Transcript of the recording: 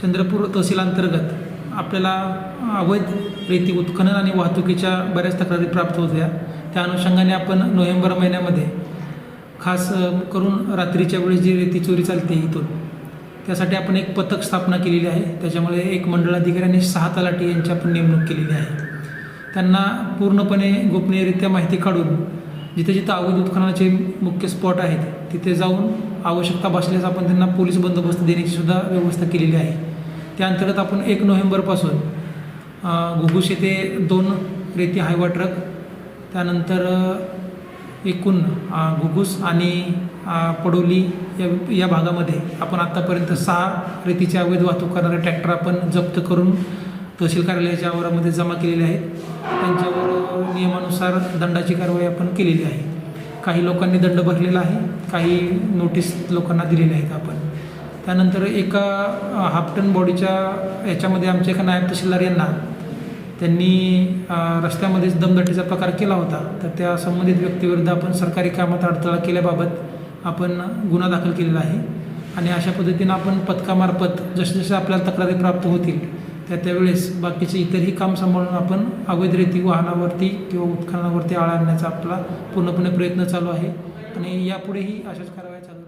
चंद्रपूर तहसील अंतर्गत आपल्याला अवैध रेती उत्खनन आणि वाहतुकीच्या बऱ्याच तक्रारी प्राप्त होत्या. त्या अनुषंगाने आपण नोव्हेंबर महिन्यामध्ये खास करून रात्रीच्या वेळेस जी रेती चोरी चालते इथून त्यासाठी आपण एक पथक स्थापना केलेली आहे. त्याच्यामुळे एक मंडळाधिकारी आणि सहा तलाठी यांची आपण नेमणूक केलेली आहे. त्यांना पूर्णपणे गोपनीयरित्या माहिती काढून जिथे जिथं अवैध उत्खननाचे मुख्य स्पॉट आहेत तिथे जाऊन आवश्यकता भासल्यास आपण त्यांना पोलीस बंदोबस्त देण्याची सुद्धा व्यवस्था केलेली आहे. त्या अंतर्गत आपण एक नोव्हेंबरपासून घुगुस येथे दोन रेती हायवा ट्रक त्यानंतर एकूण घुगुस आणि पडोली या या भागामध्ये आपण आत्तापर्यंत सहा रेतीच्या अवैध वाहतूक करणारे ट्रॅक्टर आपण जप्त करून तहसील कार्यालयाच्या आवारामध्ये जमा केलेले आहेत. त्यांच्यावर नियमानुसार दंडाची कारवाई आपण केलेली आहे. काही लोकांनी दंड भरलेला आहे काही नोटीस लोकांना दिलेल्या आहेत आपण. त्यानंतर एका हाफ हाफटन बॉडीच्या याच्यामध्ये आमच्या एका नायब तहसीलदार यांना त्यांनी रस्त्यामध्येच दमदाटीचा प्रकार केला होता. तर त्या संबंधित व्यक्तीविरुद्ध आपण सरकारी कामात अडथळा केल्याबाबत आपण गुन्हा दाखल केलेला आहे. आणि अशा पद्धतीनं आपण पथकामार्फत जसे जसे आपल्याला तक्रारी प्राप्त होतील त्या त्यावेळेस बाकीचे इतरही काम सांभाळून आपण अवैधरीती वाहनावरती किंवा उत्खननावरती आळा आणण्याचा आपला पूर्णपणे प्रयत्न चालू आहे. आणि यापुढेही अशाच कारवाया चालू